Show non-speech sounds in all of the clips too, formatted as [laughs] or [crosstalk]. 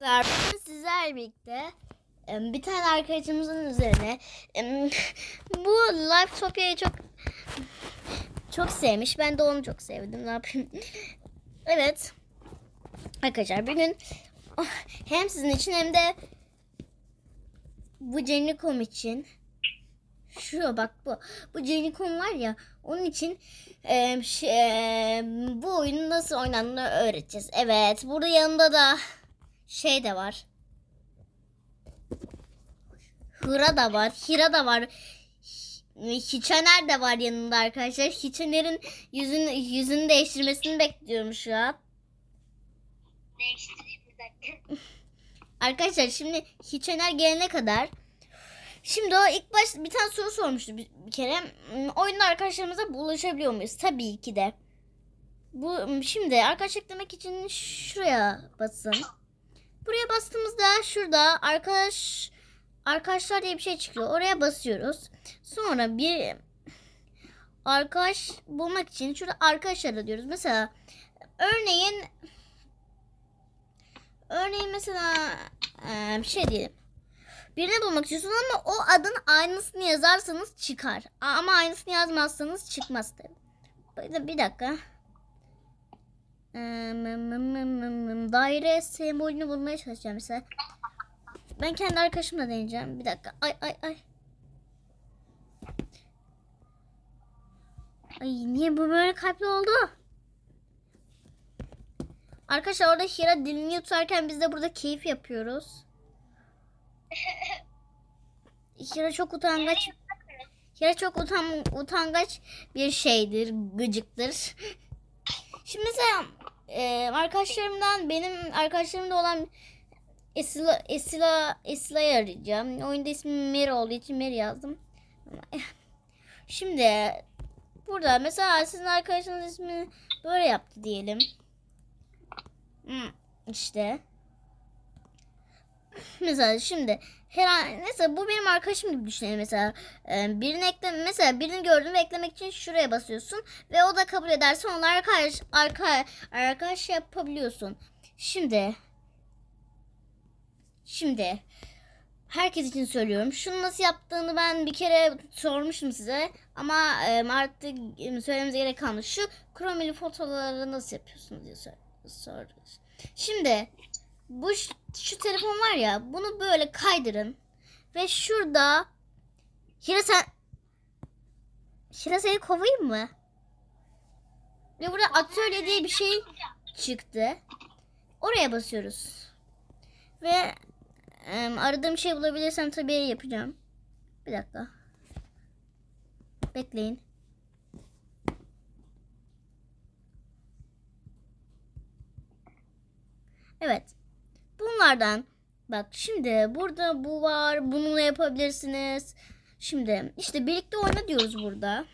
Bugün sizlerle birlikte bir tane arkadaşımızın üzerine [laughs] bu Livetopya'yı çok çok sevmiş. Ben de onu çok sevdim. Ne yapayım? [laughs] Evet. Arkadaşlar bugün oh, hem sizin için hem de bu Cenikom için şu bak bu. Bu Cenikom var ya onun için em, şey, bu oyunu nasıl oynandığını öğreteceğiz. Evet. Burada yanında da şey de var. Hıra da var. Hira da var. Hiçener de var yanında arkadaşlar. Hiçener'in yüzünü, yüzünü değiştirmesini bekliyorum şu an. Değiştireyim bir dakika. [laughs] Arkadaşlar şimdi Hiçener gelene kadar Şimdi o ilk baş bir tane soru sormuştu bir, bir kere. Oyunda arkadaşlarımıza bulaşabiliyor muyuz? Tabii ki de. Bu şimdi arkadaş eklemek için şuraya basın. Buraya bastığımızda şurada arkadaş arkadaşlar diye bir şey çıkıyor. Oraya basıyoruz. Sonra bir arkadaş bulmak için şurada arkadaş arıyoruz. Mesela örneğin örneğin mesela eee, bir şey diyelim. Birini bulmak istiyorsun ama o adın aynısını yazarsanız çıkar. Ama aynısını yazmazsanız çıkmaz tabii. Bir dakika. Daire sembolünü bulmaya çalışacağım mesela. Ben kendi arkadaşımla deneyeceğim. Bir dakika. Ay ay ay. Ay niye bu böyle kalpli oldu? Arkadaşlar orada Hira dilini yutarken biz de burada keyif yapıyoruz. Hira çok utangaç. Hira çok utan, utangaç bir şeydir, gıcıktır. Şimdi mesela e, arkadaşlarımdan benim arkadaşlarımda olan Esila Esila Esila'yı arayacağım. Oyunda ismi Mary olduğu için Mary yazdım. [laughs] Şimdi burada mesela sizin arkadaşınız ismini böyle yaptı diyelim. İşte. Mesela şimdi her mesela bu benim arkadaşım gibi düşünelim mesela Ee, birini ekle mesela birini gördün ve eklemek için şuraya basıyorsun ve o da kabul ederse onlarla arkadaş arka arkadaş yapabiliyorsun. Şimdi şimdi herkes için söylüyorum. Şunu nasıl yaptığını ben bir kere sormuştum size ama e, artık söylememize gerek kalmadı. Şu kromili fotoğrafları nasıl yapıyorsunuz diye sor. sor. Şimdi bu şu telefon var ya bunu böyle kaydırın ve şurada Hira sen Hira seni kovayım mı? Ve burada atölye diye bir şey çıktı. Oraya basıyoruz. Ve em, aradığım şey bulabilirsem tabii yapacağım. Bir dakika. Bekleyin. Evet. Bunlardan bak şimdi burada bu var. Bununla yapabilirsiniz. Şimdi işte birlikte oyna diyoruz burada.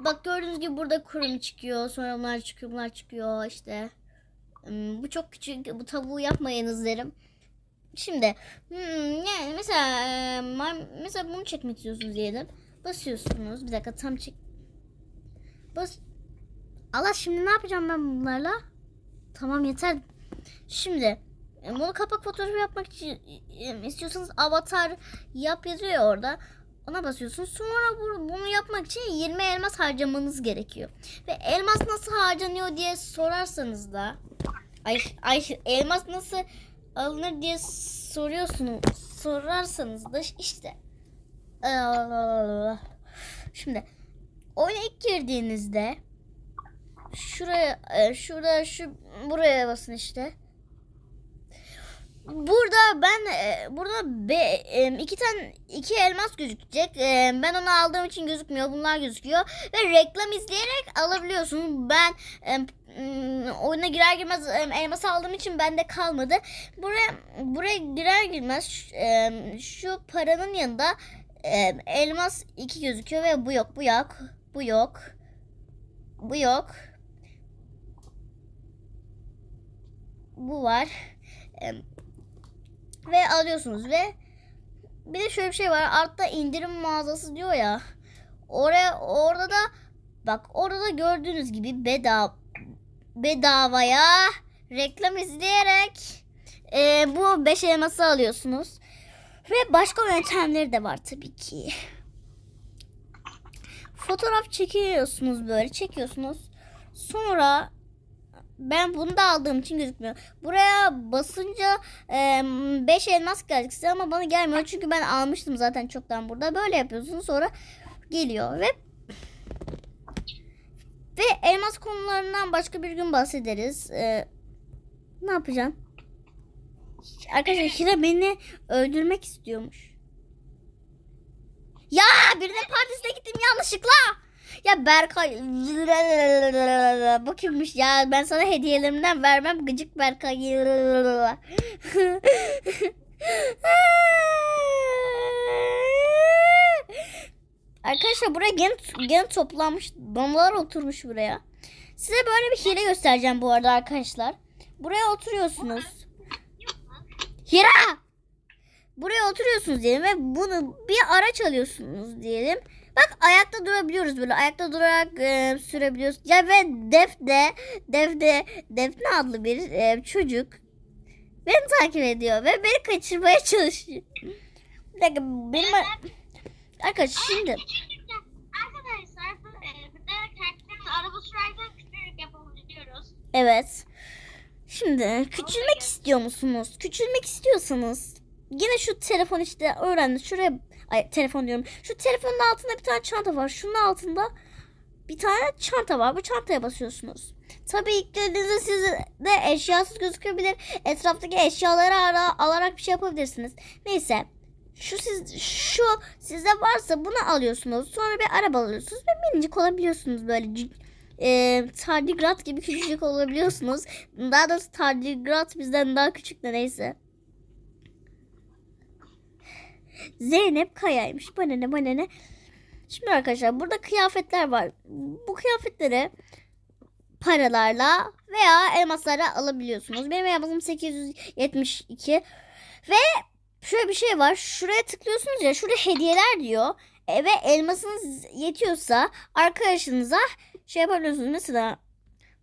Bak gördüğünüz gibi burada kurum çıkıyor. Sonra bunlar çıkıyor. Bunlar çıkıyor işte. Hmm, Bu çok küçük. Bu tavuğu yapmayınız derim. Şimdi hmm, yani mesela e, mesela bunu çekmek istiyorsunuz diyelim. Basıyorsunuz. Bir dakika tam çek. Bas. Allah şimdi ne yapacağım ben bunlarla? Tamam yeter. Şimdi e, bunu kapak fotoğrafı yapmak için e, istiyorsanız avatar yap yazıyor ya orada. Ona basıyorsunuz. Sonra bu- bunu yapmak için 20 elmas harcamanız gerekiyor. Ve elmas nasıl harcanıyor diye sorarsanız da ay, ay elmas nasıl alınır diye soruyorsunuz. Sorarsanız da işte Eee, Şimdi oyuna ilk girdiğinizde şuraya e, şurada şu buraya basın işte. Burada ben e, burada be, e, iki tane iki elmas gözükecek. Ben onu aldığım için gözükmüyor. Bunlar gözüküyor ve reklam izleyerek alabiliyorsun. Ben oyuna girer girmez elmas aldığım için bende kalmadı. Buraya buraya girer girmez şu paranın yanında elmas iki gözüküyor ve bu yok, bu yok, bu yok. Bu yok. Bu var. Em, ve alıyorsunuz ve bir de şöyle bir şey var. Altta indirim mağazası diyor ya. Oraya orada da bak orada da gördüğünüz gibi bedava bedavaya reklam izleyerek e, bu 5 elması alıyorsunuz. Ve başka yöntemleri de var tabii ki. Fotoğraf çekiyorsunuz böyle çekiyorsunuz. Sonra ben bunu da aldığım için gözükmüyor. Buraya basınca 5 elmas gelecek size ama bana gelmiyor. Çünkü ben almıştım zaten çoktan burada. Böyle yapıyorsunuz sonra geliyor ve ve elmas konularından başka bir gün bahsederiz. Ee, ne yapacağım? Arkadaşlar Hira beni öldürmek istiyormuş. Ya birinin partisine gittim yanlışlıkla. Ya Berkay bu kimmiş ya ben sana hediyelerimden vermem gıcık Berkay. Arkadaşlar buraya gen, gen toplanmış bombalar oturmuş buraya. Size böyle bir hile göstereceğim bu arada arkadaşlar. Buraya oturuyorsunuz. Hira! Buraya oturuyorsunuz diyelim ve bunu bir araç alıyorsunuz diyelim. Bak ayakta durabiliyoruz böyle. Ayakta durarak e, sürebiliyoruz. Ya ve Defne, Defne, Defne adlı bir e, çocuk beni takip ediyor ve beni kaçırmaya çalışıyor. Bir dakika benim... Arkadaşlar şimdi... Arkadaşlar e, burada karakterimiz araba sürerken küçücük yapabiliyoruz. Evet. Şimdi küçülmek istiyor musunuz? Küçülmek istiyorsanız yine şu telefon işte öğrendiniz. Şuraya ay telefon diyorum. Şu telefonun altında bir tane çanta var. Şunun altında bir tane çanta var. Bu çantaya basıyorsunuz. Tabii ilk girdiğinizde size de eşyasız gözükebilir. Etraftaki eşyaları ara, alarak bir şey yapabilirsiniz. Neyse. Şu siz şu sizde varsa bunu alıyorsunuz. Sonra bir araba alıyorsunuz ve minicik olabiliyorsunuz böyle e, tardigrat gibi küçücük olabiliyorsunuz. Daha doğrusu tardigrat bizden daha küçük de neyse. Zeynep Kaya'ymış. Bana ne bana ne. Şimdi arkadaşlar burada kıyafetler var. Bu kıyafetleri paralarla veya elmaslarla alabiliyorsunuz. Benim elmasım 872 ve şöyle bir şey var. Şuraya tıklıyorsunuz ya şurada hediyeler diyor. E, ve elmasınız yetiyorsa arkadaşınıza şey yapabiliyorsunuz. Mesela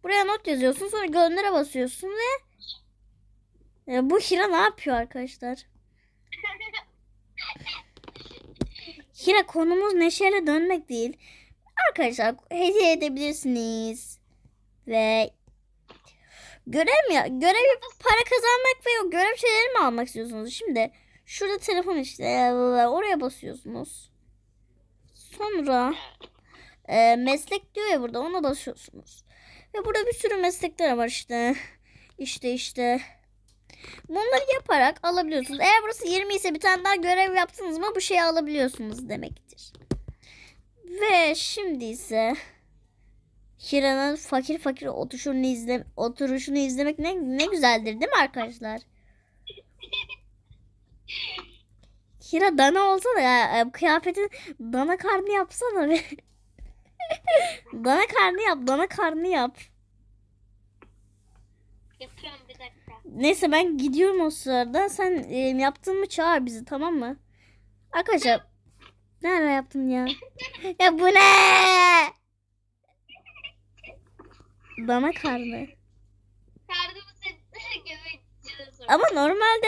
buraya not yazıyorsun sonra göndere basıyorsun ve e, bu Hira ne yapıyor arkadaşlar? [laughs] Hira konumuz neşeyle dönmek değil. Arkadaşlar hediye edebilirsiniz. Ve görev mi? Görev para kazanmak ve o görev şeyleri mi almak istiyorsunuz? Şimdi şurada telefon işte oraya basıyorsunuz. Sonra e, meslek diyor ya burada ona basıyorsunuz. Ve burada bir sürü meslekler var işte. İşte işte. Bunları yaparak alabiliyorsunuz. Eğer burası 20 ise bir tane daha görev yaptınız mı bu şeyi alabiliyorsunuz demektir. Ve şimdi ise Hira'nın fakir fakir oturuşunu, izle, oturuşunu izlemek ne, ne güzeldir değil mi arkadaşlar? Hira dana olsana ya. e, Kıyafetin dana karnı yapsana be. [laughs] dana karnı yap. Dana karnı yap. Yapıyorum. Neyse ben gidiyorum o sırada. Sen e, yaptın mı çağır bizi tamam mı? Arkadaşlar. Nerede yaptın ya? [laughs] ya bu ne? [laughs] Göbek içine Ama normalde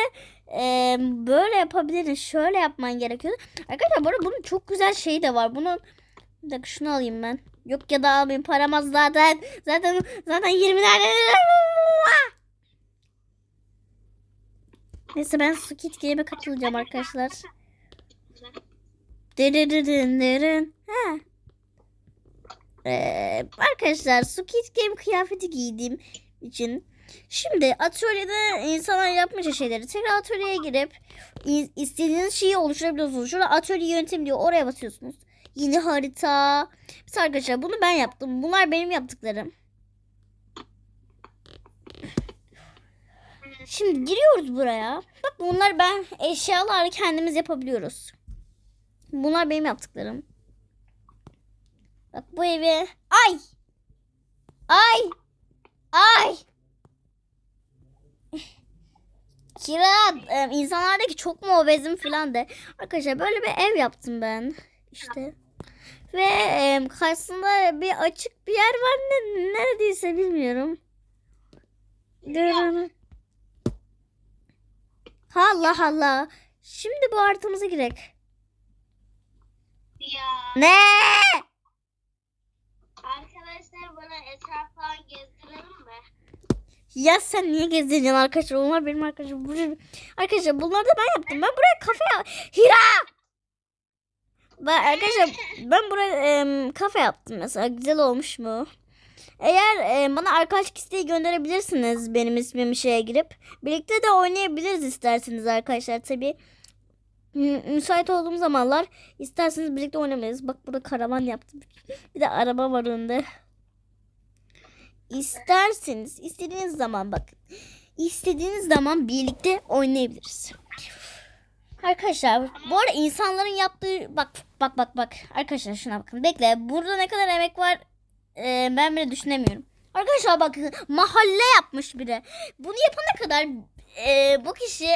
e, böyle yapabiliriz. Şöyle yapman gerekiyor. Arkadaşlar bu arada bunun çok güzel şeyi de var. Bunun bir dakika şunu alayım ben. Yok ya da almayayım. Param az zaten. Zaten zaten 20 tane. Neyse ben Squid Game'e katılacağım arkadaşlar. Dırırırın dırın. Ha. Ee, arkadaşlar Squid Game kıyafeti giydiğim için Şimdi atölyede insanlar yapmış şeyleri tekrar atölyeye girip istediğiniz şeyi oluşturabiliyorsunuz. Şurada atölye yöntemi diyor oraya basıyorsunuz. Yeni harita. Mesela arkadaşlar bunu ben yaptım. Bunlar benim yaptıklarım. Şimdi giriyoruz buraya. Bak bunlar ben eşyalarla kendimiz yapabiliyoruz. Bunlar benim yaptıklarım. Bak bu evi. Ay! Ay! Ay! [laughs] Kira e, insanlardaki çok mu obezim falan de. Arkadaşlar böyle bir ev yaptım ben. İşte. Ve e, karşısında bir açık bir yer var. Ne, neredeyse bilmiyorum. Dırırı. Allah Allah. Şimdi bu haritamıza girek. Ya. Ne? Arkadaşlar bana etraf falan gezdirelim mi? Ya sen niye gezdireceksin arkadaşlar? Onlar benim arkadaşım. Buraya- Arkadaşlar bunları da ben yaptım. Ben buraya kafe Hira! Ben arkadaşlar ben buraya em, kafe yaptım mesela. Güzel olmuş mu? Eğer em, bana arkadaşlık isteği gönderebilirsiniz benim ismimi şeye girip. Birlikte de oynayabiliriz isterseniz arkadaşlar tabii. Mü- Müsait olduğum zamanlar isterseniz birlikte oynayabiliriz. Bak burada karavan yaptım. [laughs] Bir de araba var önünde. İsterseniz istediğiniz zaman bakın. İstediğiniz zaman birlikte oynayabiliriz. Arkadaşlar bu arada insanların yaptığı bak bak bak bak arkadaşlar şuna bakın bekle burada ne kadar emek var e, ben bile düşünemiyorum. Arkadaşlar bakın mahalle yapmış biri. Bunu yapana kadar e, bu kişi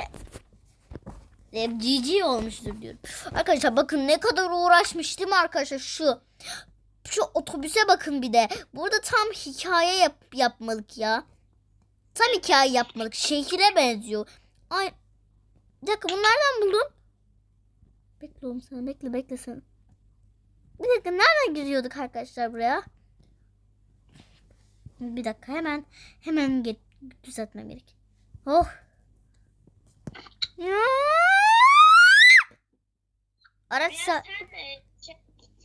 e, GG olmuştur diyorum. Arkadaşlar bakın ne kadar uğraşmış değil mi arkadaşlar şu şu otobüse bakın bir de. Burada tam hikaye yap yapmalık ya. Tam hikaye yapmalık. Şehire benziyor. Ay. Bir dakika bunu nereden buldun? Bekle oğlum sen bekle bekle sen. Bir dakika nereden giriyorduk arkadaşlar buraya? Bir dakika hemen hemen get, düzeltmem gerek. Oh. Ya. Araç Ya sa- sen de şey,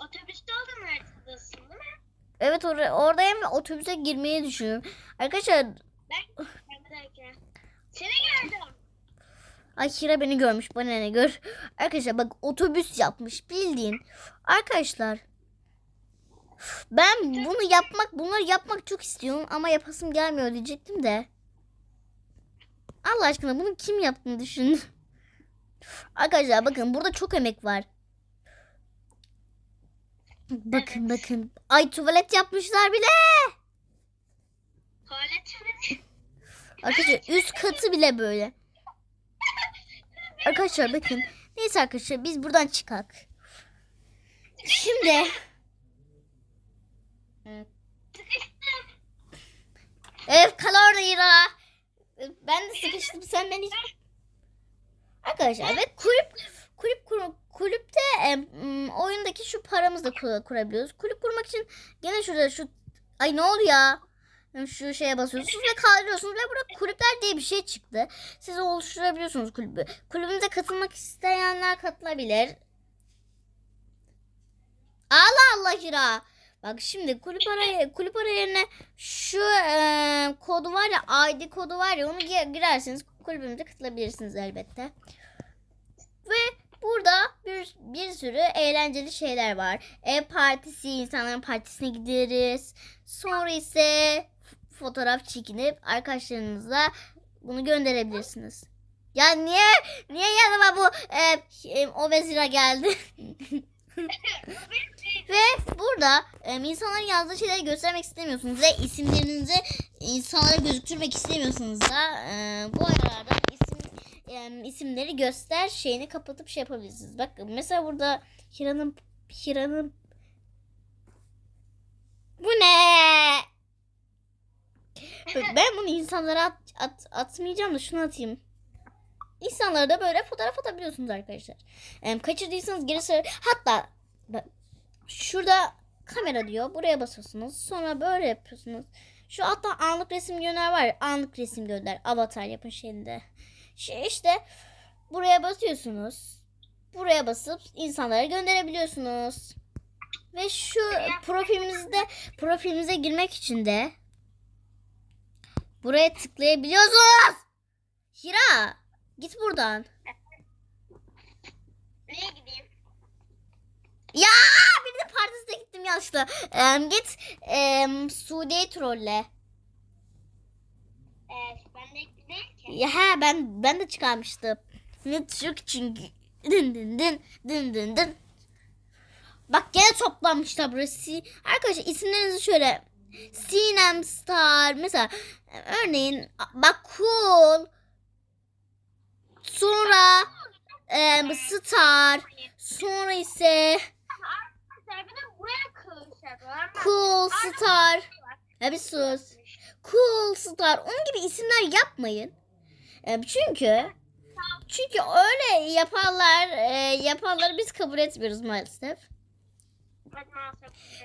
otobüste olduğun haritadasın değil mi? Evet or oradayım ve otobüse girmeyi düşünüyorum. Arkadaşlar Ben dakika. Seni gördüm. ay Hira beni görmüş bana ne gör. Arkadaşlar bak otobüs yapmış bildiğin. Arkadaşlar ben bunu yapmak bunları yapmak çok istiyorum ama yapasım gelmiyor diyecektim de. Allah aşkına bunu kim yaptığını düşün. [laughs] Arkadaşlar bakın burada çok emek var. Bakın Evet. bakın. Ay tuvalet yapmışlar bile. Tuvaletimiz. Arkadaşlar [laughs] üst katı bile böyle. Arkadaşlar bakın. Neyse arkadaşlar biz buradan çıkak. Şimdi [laughs] Evet kal orada Hira. Sıkıştım sen beni. Arkadaşlar ve kulüp kulüp kur, kulüpte e, oyundaki şu paramızla kur, kurabiliyoruz. Kulüp kurmak için gene şurada şu ay ne oldu ya? Şu şeye basıyorsunuz ve kaldırıyorsunuz ve burada kulüpler diye bir şey çıktı. Siz oluşturabiliyorsunuz kulübü. Kulübümüze katılmak isteyenler katılabilir. Allah Allah Hira. Bak şimdi kulüp araya kulüp ara yerine şu e, kodu var ya ID kodu var ya onu gi- girerseniz kulübümüze katılabilirsiniz elbette. Ve burada bir, bir sürü eğlenceli şeyler var. Ev partisi, insanların partisine gideriz. Sonra ise fotoğraf çekinip arkadaşlarınızla bunu gönderebilirsiniz. Ya niye niye yanıma bu e, e, o vezira geldi? [laughs] Ve burada e, insanların yazdığı şeyleri göstermek istemiyorsunuz ve isimlerinizi insanlara gözüktürmek istemiyorsunuz da e, bu ayarlardan isim e, isimleri göster şeyini kapatıp şey yapabilirsiniz. Bak mesela burada Hira'nın Hira'nın bu ne? Ben bunu insanlara at, at- atmayacağım da şunu atayım. İnsanlara da böyle fotoğraf atabiliyorsunuz arkadaşlar. E, kaçırdıysanız geri söyle. Hatta şurada kamera diyor. Buraya basıyorsunuz. Sonra böyle yapıyorsunuz. Şu altta anlık resim gönder var ya. Anlık resim gönder. Avatar yapın şeyinde. Şey işte buraya basıyorsunuz. Buraya basıp insanlara gönderebiliyorsunuz. Ve şu profilimizde profilimize girmek için de buraya tıklayabiliyorsunuz. Hira git buradan. Nereye Ya birinin partisine gittim yanlışlıkla. Em, git em, Sude'yi trolle. Evet, ben de. Ya he ben ben de çıkarmıştım. Ne çok çünkü. Dın dın dın dın dın dın. Bak gene toplanmışlar burası. Arkadaşlar isimlerinizi şöyle Sinem Star mesela e, örneğin bak cool sonra em, Star sonra ise Arkadaşlar bir de buraya kılışacaklar. Cool Star. Ya bir sus. cool star onun gibi isimler yapmayın. E, çünkü çünkü öyle yapanlar e, yapanları biz kabul etmiyoruz maalesef.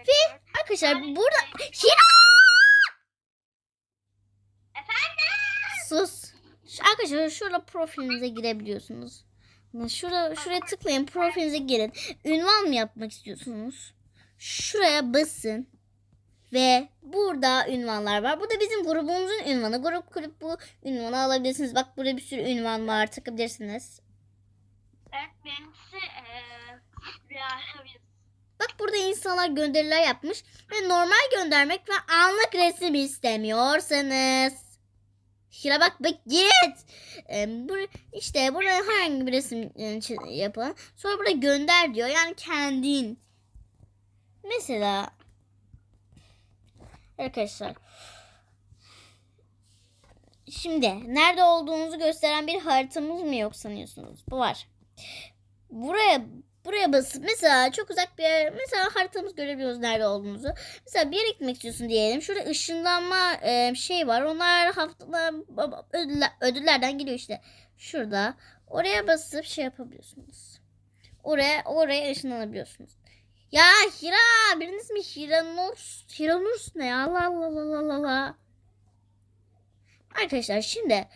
Ve arkadaşlar burada Hira Efendim? sus. Arkadaşlar şurada profilinize girebiliyorsunuz. Şurada şuraya tıklayın profilinize girin. Ünvan mı yapmak istiyorsunuz? Şuraya basın. Ve burada ünvanlar var. Bu da bizim grubumuzun ünvanı. Grup kulüp bu ünvanı alabilirsiniz. Bak burada bir sürü ünvan var. Takabilirsiniz. Evet, benimkisi Havuz. Bak burada insanlar gönderiler yapmış. Ve normal göndermek ve anlık resim istemiyorsanız. Şuna bak bak git. Ee, bu, işte buraya herhangi bir resim yapın. Sonra burada gönder diyor. Yani kendin. Mesela arkadaşlar Şimdi nerede olduğunuzu gösteren bir haritamız mı yok sanıyorsunuz? Bu var. Buraya buraya basıp mesela çok uzak bir yer mesela haritamız görebiliyoruz nerede olduğumuzu. Mesela bir yere gitmek istiyorsun diyelim. Şurada ışınlanma e, şey var. Onlar haftada ödüller, ödüllerden geliyor işte. Şurada. Oraya basıp şey yapabiliyorsunuz. Oraya oraya ışınlanabiliyorsunuz. Ya Hira biriniz mi Hiranur? Hiranur ne ya? Allah Allah Allah Allah Allah. Arkadaşlar şimdi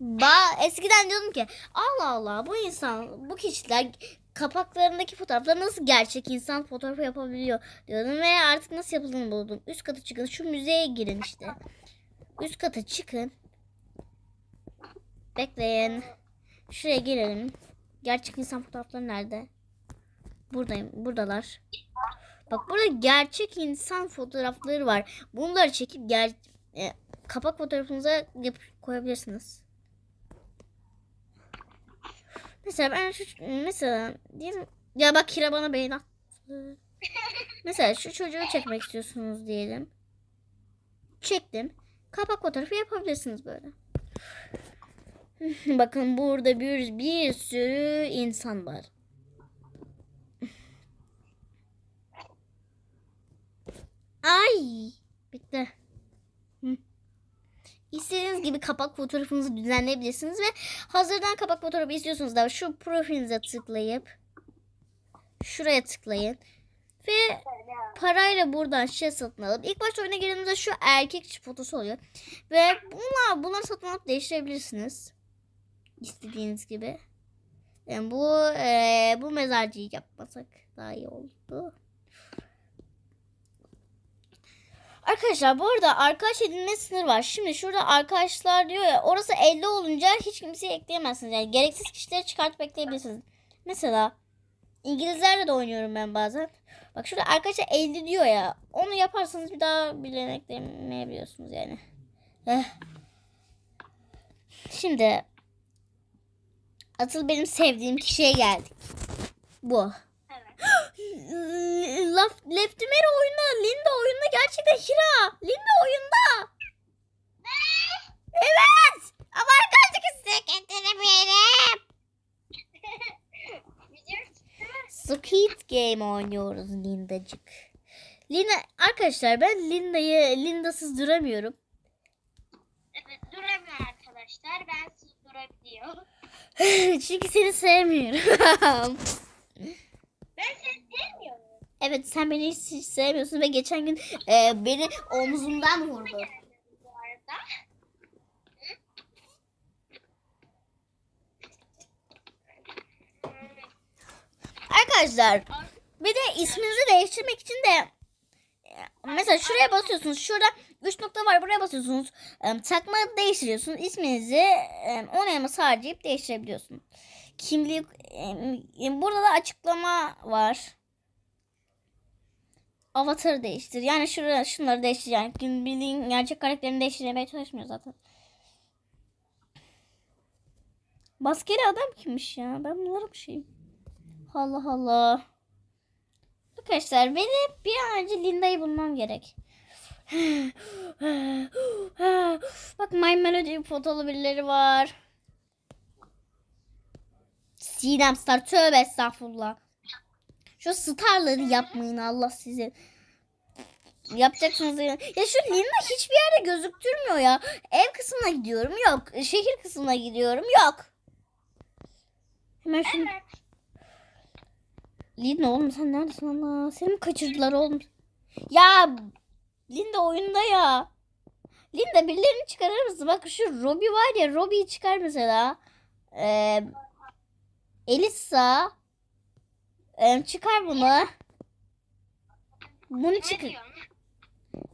ba eskiden diyordum ki Allah Allah bu insan bu kişiler kapaklarındaki fotoğraflar nasıl gerçek insan fotoğrafı yapabiliyor diyordum ve artık nasıl yapıldığını buldum. Üst kata çıkın şu müzeye girin işte. Üst kata çıkın. Bekleyin. Şuraya girelim. Gerçek insan fotoğrafları nerede? Buradayım. Buradalar. Bak burada gerçek insan fotoğrafları var. Bunları çekip ger e, kapak fotoğrafınıza yap koyabilirsiniz. Mesela ben şu mesela diyelim ya bak Kira bana beğen attı. Mesela şu çocuğu çekmek istiyorsunuz diyelim. Çektim. Kapak fotoğrafı yapabilirsiniz böyle. [laughs] Bakın burada bir bir sürü insan var. Ay. İstediğiniz gibi kapak fotoğrafınızı düzenleyebilirsiniz ve hazırdan kapak fotoğrafı istiyorsunuz da şu profilinize tıklayıp şuraya tıklayın ve parayla buradan şey satın alıp ilk başta oyuna girdiğinizde şu erkek fotosu oluyor ve bunlar bunları satın alıp değiştirebilirsiniz istediğiniz gibi. Yani bu eee, bu mezarcıyı yapmasak daha iyi oldu. Arkadaşlar bu arada arkadaş edinme sınır var. Şimdi şurada arkadaşlar diyor ya orası 50 olunca hiç kimseyi ekleyemezsiniz. Yani gereksiz kişileri çıkartıp ekleyebilirsiniz. Mesela İngilizlerle de oynuyorum ben bazen. Bak şurada arkadaşlar 50 diyor ya. Onu yaparsanız bir daha birilerini eklemeyebiliyorsunuz yani. Eh. Şimdi Atıl benim sevdiğim kişiye geldik. Bu. [gasps] Laf, Leftimeri oyunda, Linda oyunda gerçekten Hira. Linda oyunda. Evet. Ama arkadaşlık sekreterim. Video Squid Game oynuyoruz Lindacık. Linda arkadaşlar ben Linda'yı Linda'sız duramıyorum. Evet duramıyor arkadaşlar. Ben siz durabiliyor. [laughs] Çünkü seni sevmiyorum. [laughs] Ben seni sevmiyorum. evet sen beni hiç, hiç sevmiyorsun ve geçen gün e, beni omzumdan vurdu. Arkadaşlar bir de isminizi değiştirmek için de e, mesela şuraya basıyorsunuz. Şurada 3 nokta var. Buraya basıyorsunuz. E, Takma değiştiriyorsunuz. İsminizi e, on elmas harcayıp değiştirebiliyorsunuz. Kimlik burada da açıklama var. Avatarı değiştir. Yani şuraya şunları değiştir. Yani bildiğin gerçek karakterini değiştirmeye çalışmıyor zaten. Maskeli adam kimmiş ya? Ben bunları bir şeyim. Allah Allah. Arkadaşlar benim bir an önce Linda'yı bulmam gerek. [sighs] [sighs] [sighs] Bak My Melody fotolu birileri var. Sinem Star tövbe estağfurullah. Şu starları yapmayın Allah sizi. Yapacaksınız. Ya şu Linda hiçbir yerde gözüktürmüyor ya. Ev kısmına gidiyorum yok. Şehir kısmına gidiyorum yok. Hemen şunu. Evet. Linda oğlum sen neredesin Allah? Seni mi kaçırdılar oğlum? Ya Linda oyunda ya. Linda birilerini çıkarır mısın? Bak şu Robbie var ya Robbie'yi çıkar mesela. Ee, Elisa. Ee, çıkar bunu. Bunu çıkar.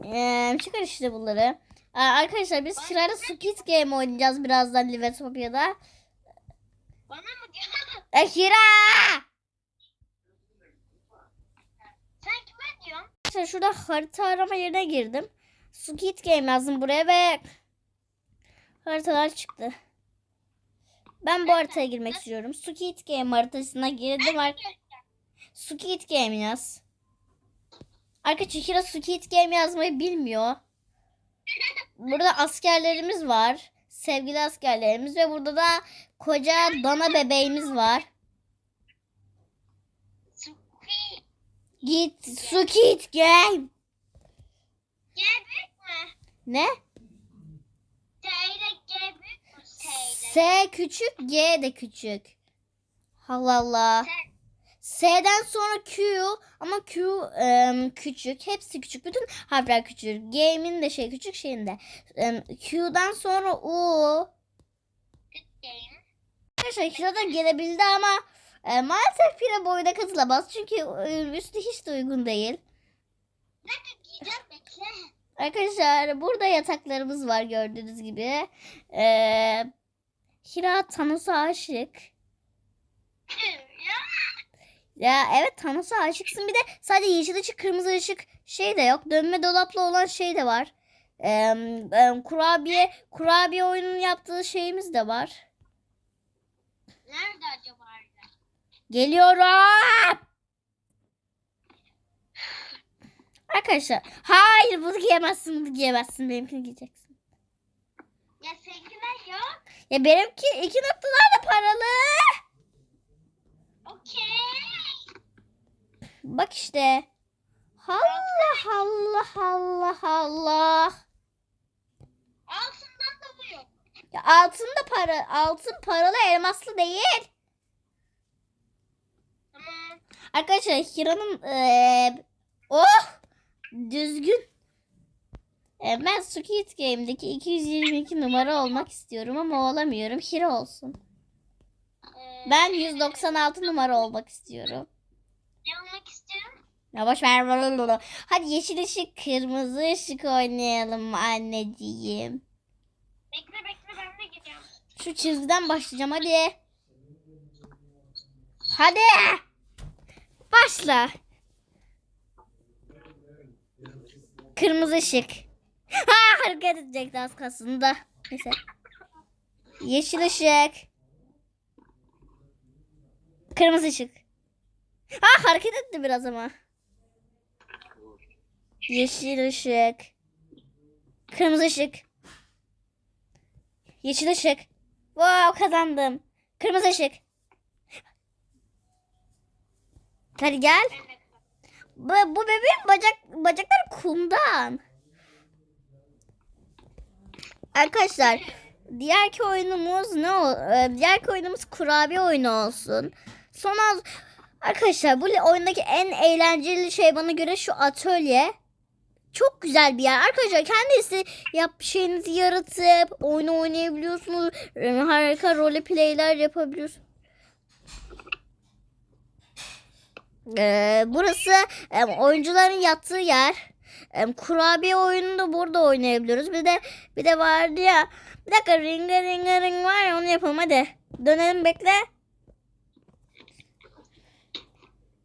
Ee, çıkar işte bunları. Aa, arkadaşlar biz Şirayla Squid Game oynayacağız birazdan Livetopya'da. Bana mı diyorsun? E! Sen kime diyorsun? Arkadaşlar şurada harita arama yerine girdim. Squid Game yazdım buraya ve haritalar çıktı. Ben bu haritaya girmek istiyorum. Squid Game haritasına girdim. Ar- Squid Game yaz. Arkadaşlar Hira Squid Game yazmayı bilmiyor. Burada askerlerimiz var. Sevgili askerlerimiz ve burada da koca dana bebeğimiz var. Git Squid Game. Gebik mi? Ne? S ile G büyük mü? S küçük, G de küçük. Allah Allah. S'den sonra Q ama Q em, küçük. Hepsi küçük. Bütün harfler küçük. G'min de şey küçük şeyin de. Em, Q'dan sonra U. Arkadaşlar Hira da gelebildi ama e, maalesef Hira boyuna katılamaz. Çünkü üstü hiç de uygun değil. Arkadaşlar burada yataklarımız var gördüğünüz gibi. Ee, Hira Thanos'a aşık. [laughs] ya. Ya evet Thanos'a aşıksın. Bir de sadece yeşil ışık, kırmızı ışık şey de yok. Dönme dolaplı olan şey de var. Ee, em, kurabiye kurabiye oyunun yaptığı şeyimiz de var. Nerede acaba? Geliyorum. Arkadaşlar hayır bunu giyemezsin bunu giyemezsin benimkini giyeceksin. Ya seninkiler yok. Ya benimki iki noktalarla paralı. Okey. Bak işte. Allah Allah Allah Allah. Altından da bu yok. Ya altın da para, altın paralı elmaslı değil. Tamam. Arkadaşlar Hira'nın eee, oh düzgün. E, ben Squid Game'deki 222 numara olmak istiyorum ama olamıyorum. Hira olsun. Ee, Ben 196 numara olmak istiyorum. Ne olmak istiyorum? Ya boş ver. Hadi yeşil ışık, kırmızı ışık oynayalım anneciğim. Bekle bekle ben de gideceğim. Şu çizgiden başlayacağım hadi. Hadi. Başla. Kırmızı ışık. Ha hareket edecekti az kalsın da. Neyse. Yeşil ışık. Kırmızı ışık. Ha hareket etti biraz ama. Yeşil ışık. Kırmızı ışık. Yeşil ışık. Wow kazandım. Kırmızı ışık. Hadi gel. Bu, bu bebeğin bacak bacakları kumdan. Arkadaşlar diğerki oyunumuz ne o? e, Diğerki oyunumuz kurabiye oyunu olsun. Sonra arkadaşlar bu oyundaki en eğlenceli şey bana göre şu atölye. Çok güzel bir yer. Arkadaşlar kendisi yap şeyinizi yaratıp oyunu oynayabiliyorsunuz. E, Harika role play'ler yapabiliyorsunuz. Ee, burası oyuncuların yattığı yer. Kurabiye oyununu da burada oynayabiliyoruz. Bir de bir de vardı ya. Bir dakika ringa ringa ring var ya onu yapalım hadi. Dönelim bekle.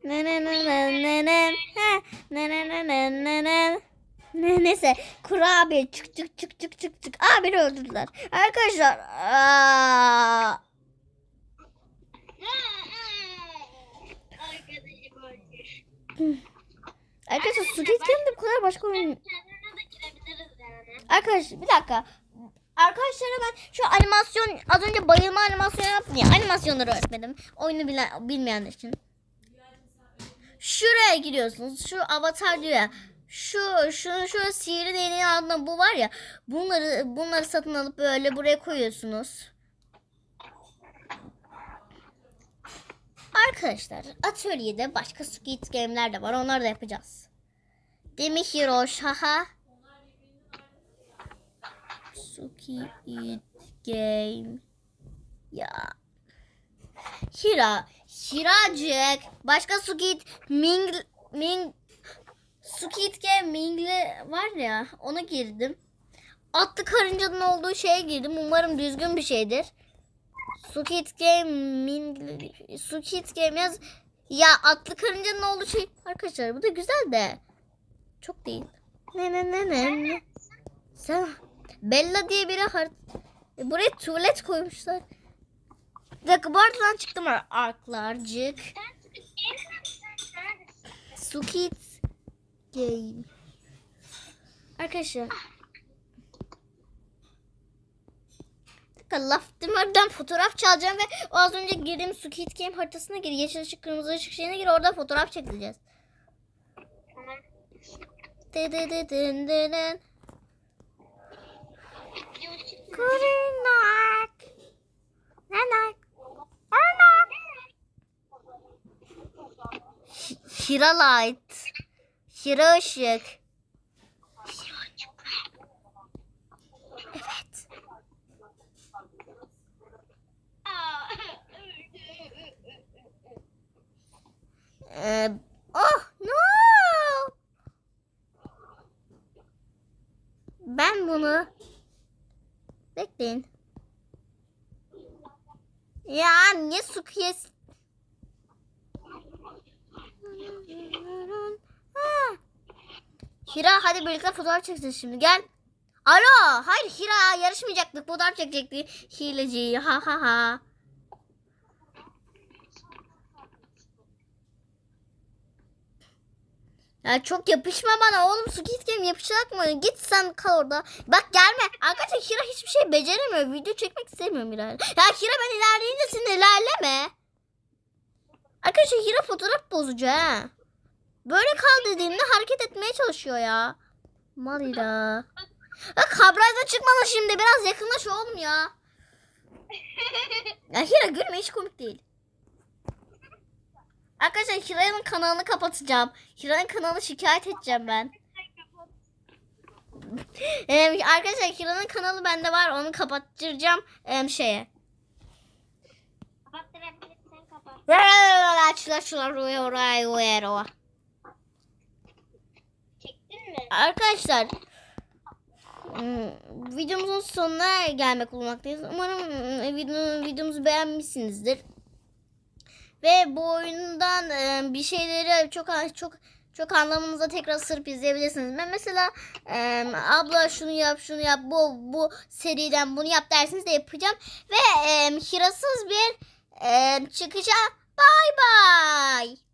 Ne ne ne ne ne ne ne ne ne ne ne ne ne neyse kurabiye çık çık çık çık çık çık. Aa beni öldürdüler. Arkadaşlar aa, Arkadaşım. Arkadaşlar Squid Game'de bu kadar başka oyun. Arkadaşlar bir dakika. Arkadaşlara ben şu animasyon az önce bayılma animasyonu yaptım ya. Animasyonları öğretmedim. Oyunu bilen, bilmeyenler için. Şuraya giriyorsunuz. Şu avatar diyor ya. şu şu şu sihirli değneğin altında bu var ya. Bunları bunları satın alıp böyle buraya koyuyorsunuz. Arkadaşlar atölyede başka Squid Game'ler de var. Onları da yapacağız. Değil mi Hiroş? Haha. Squid Game. Ya. Hira. Hiracık. Başka Squid Ming Ming Squid Game Ming'li var ya ona girdim. Atlı karıncanın olduğu şeye girdim. Umarım düzgün bir şeydir. Squid Game Squid Game yaz. Ya atlı karıncanın olduğu şey. Arkadaşlar bu da güzel de. Çok değil. Ne ne ne ne ne. Sen Bella diye biri har E, buraya tuvalet koymuşlar. Bir dakika çıktım arklarcık. Squid Game. Arkadaşlar. Dakika laf demeden fotoğraf çalacağım ve o az önce girdiğim Squid Game haritasına gir. Yeşil ışık kırmızı ışık şeyine gir orada fotoğraf çekileceğiz. Tamam. Kırınak. Nanak. Nanak. Hira light. Hira ışık. Evet. Aa. Ee, oh no. Ben bunu bekleyin. Ya niye su kıyas? Hira hadi birlikte fotoğraf çekeceğiz şimdi gel. Alo hayır Hira yarışmayacaktık fotoğraf çekecektik. Hileci ha ha ha. Ya çok yapışma bana oğlum Squid Game yapışacak mı? Git sen kal orada. Bak gelme. Arkadaşlar Hira hiçbir şey beceremiyor. Video çekmek istemiyorum Hira. Ya Hira ben ilerleyince sen ilerleme. Arkadaşlar Hira fotoğraf bozucu ha. Böyle kal dediğimde hareket etmeye çalışıyor ya. Mal Hira. Bak kabrayda çıkmadı şimdi. Biraz yakınlaş oğlum ya. [laughs] Ya Hira gülme hiç komik değil. Arkadaşlar Hira'nın kanalını kapatacağım. Hira'nın kanalını şikayet edeceğim ben. Ee, arkadaşlar Hira'nın kanalı bende var. Onu kapattıracağım em, şeye. Kapattırabilirsen kapat. Çektin mi? Arkadaşlar hmm, videomuzun sonuna gelmek bulunmaktayız. Umarım hmm, video, videomuzu beğenmişsinizdir. Ve bu oyundan e, bir şeyleri çok çok çok anlamınıza tekrar sırp izleyebilirsiniz. Ben mesela e, abla şunu yap şunu yap bu bu seriden bunu yap dersiniz de yapacağım. Ve e, hirasız bir e, çıkacağım. Bye bye.